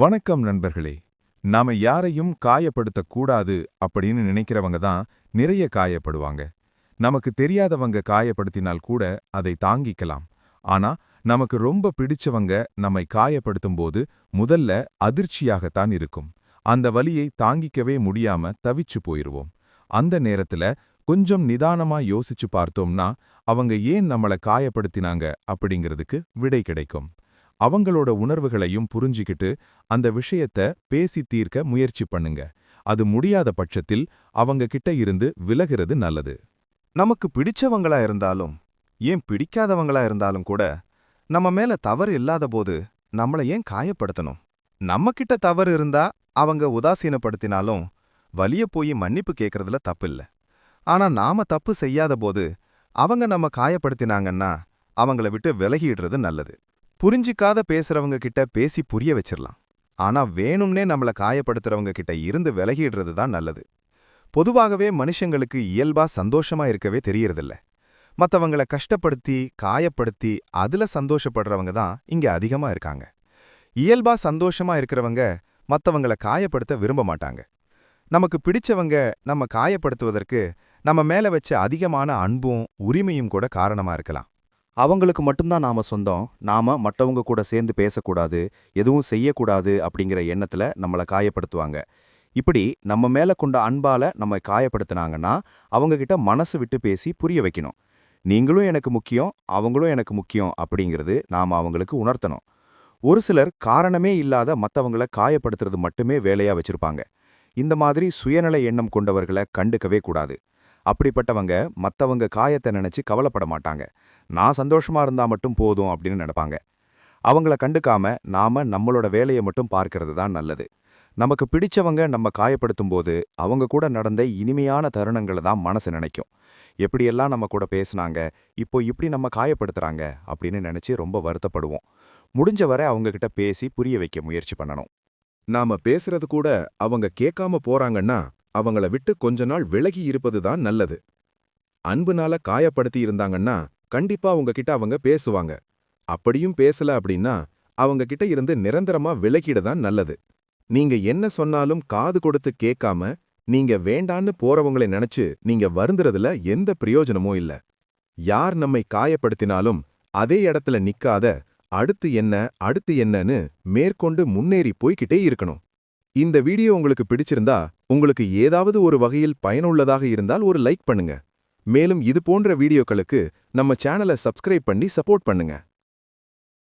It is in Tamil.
வணக்கம் நண்பர்களே. நாம யாரையும் காயப்படுத்தக்கூடாது அப்படின்னு நினைக்கிறவங்க தான் நிறைய காயப்படுவாங்க. நமக்கு தெரியாதவங்க காயப்படுத்தினால் கூட அதை தாங்கிக்கலாம். ஆனா நமக்கு ரொம்ப பிடிச்சவங்க நம்மை காயப்படுத்தும் போது முதல்ல அதிர்ச்சியாகத்தான் இருக்கும். அந்த வலியை தாங்கிக்கவே முடியாம தவிச்சு போயிருவோம். அந்த நேரத்துல கொஞ்சம் நிதானமா யோசிச்சு பார்த்தோம்னா அவங்க ஏன் நம்மள காயப்படுத்தினாங்க அப்படிங்கிறதுக்கு விடை கிடைக்கும். அவங்களோட உணர்வுகளையும் புரிஞ்சுக்கிட்டு அந்த விஷயத்த பேசி தீர்க்க முயற்சி பண்ணுங்க. அது முடியாத பட்சத்தில் அவங்க கிட்ட இருந்து விலகிறது நல்லது. நமக்கு பிடிச்சவங்களா இருந்தாலும் ஏன் பிடிக்காதவங்களா இருந்தாலும் கூட நம்ம மேல தவறு இல்லாதபோது நம்மள ஏன் காயப்படுத்தணும்? நம்மக்கிட்ட தவறு இருந்தா அவங்க உதாசீனப்படுத்தினாலும் வலிய போய் மன்னிப்பு கேட்கறதுல தப்பில்ல. ஆனா நாம தப்பு செய்யாத போது அவங்க நம்ம காயப்படுத்தினாங்கன்னா அவங்கள விட்டு விலகிடுறது நல்லது. புரிஞ்சிக்காத பேசுறவங்க கிட்ட பேசி புரிய வச்சிடலாம் ஆனா வேணும்னே நம்மள காயப்படுத்துறவங்க கிட்ட இருந்து விலகிடுறது தான் நல்லது. பொதுவாகவே மனுஷங்களுக்கு இயல்பா சந்தோஷமா இருக்கவே தெரியறதில்ல. மத்தவங்கள கஷ்டப்படுத்தி காயப்படுத்தி அதுல சந்தோஷப்படுறவங்க தான் இங்க அதிகமா இருக்காங்க. இயல்பா சந்தோஷமா இருக்கிறவங்க மத்தவங்கள காயப்படுத்த விரும்ப மாட்டாங்க. நமக்கு பிடிச்சவங்க நம்ம காயப்படுத்துவதற்கு நம்ம மேல வச்ச அதிகமான அன்பும் உரிமையும் கூட காரணமா இருக்கலாம். அவங்களுக்கு மட்டும்தான் நாம சொந்தம். நாம மற்றவங்க கூட சேர்ந்து பேசக்கூடாது எதுவும் செய்யக்கூடாது அப்படிங்கிற எண்ணத்துல நம்மள காயப்படுத்துவாங்க. இப்படி நம்ம மேல கொண்ட அன்பால நம்ம காயப்படுத்துனாங்கன்னா அவங்க கிட்ட மனசு விட்டு பேசி புரிய வைக்கணும். நீங்களும் எனக்கு முக்கியம் அவங்களும் எனக்கு முக்கியம் அப்படிங்கிறது நாம அவங்களுக்கு உணர்த்தணும். ஒரு சிலர் காரணமே இல்லாத மத்தவங்கள காயப்படுத்துறது மட்டுமே வேலையா வச்சிருப்பாங்க. இந்த மாதிரி சுயநல எண்ணம் கொண்டவர்களை கண்டுக்கவே கூடாது. அப்படிப்பட்டவங்க மத்தவங்க காயத்தை நினைச்சு கவலைப்பட மாட்டாங்க. நான் சந்தோஷமா இருந்தா மட்டும் போதும் அப்படின்னு நினைப்பாங்க. அவங்கள கண்டுக்காம நாம நம்மளோட வேலையை மட்டும் பார்க்கறது தான் நல்லது. நமக்கு பிடிச்சவங்க நம்ம காயப்படுத்தும் போது அவங்க கூட நடந்த இனிமையான தருணங்களை தான் மனசு நினைக்கும். எப்படியெல்லாம் நம்ம கூட பேசுனாங்க இப்போ இப்படி நம்ம காயப்படுத்துகிறாங்க அப்படின்னு நினைச்சு ரொம்ப வருத்தப்படுவோம். முடிஞ்ச வரை அவங்கக்கிட்ட பேசி புரிய வைக்க முயற்சி பண்ணணும். நாம பேசுறது கூட அவங்க கேட்காம போறாங்கன்னா அவங்கள விட்டு கொஞ்ச நாள் விலகி இருப்பது தான் நல்லது. அன்புனால காயப்படுத்தி இருந்தாங்கன்னா கண்டிப்பா உங்ககிட்ட அவங்க பேசுவாங்க. அப்படியும் பேசல அப்படின்னா அவங்க கிட்ட இருந்து நிரந்தரமா விலகிட தான் நல்லது. நீங்க என்ன சொன்னாலும் காது கொடுத்து கேட்காம நீங்க வேண்டான்னு போறவங்களை நினைச்சு நீங்க வருந்துறதுல எந்த பிரயோஜனமும் இல்ல. யார் நம்மை காயப்படுத்தினாலும் அதே இடத்துல நிக்காத அடுத்து என்ன அடுத்து என்னன்னு மேற்கொண்டு முன்னேறி போய்கிட்டே இருக்கணும். இந்த வீடியோ உங்களுக்கு பிடிச்சிருந்தா உங்களுக்கு ஏதாவது ஒரு வகையில் பயனுள்ளதாக இருந்தால் ஒரு லைக் பண்ணுங்க. மேலும் இது போன்ற வீடியோக்களுக்கு நம்ம சேனலை சப்ஸ்கிரைப் பண்ணி சப்போர்ட் பண்ணுங்க.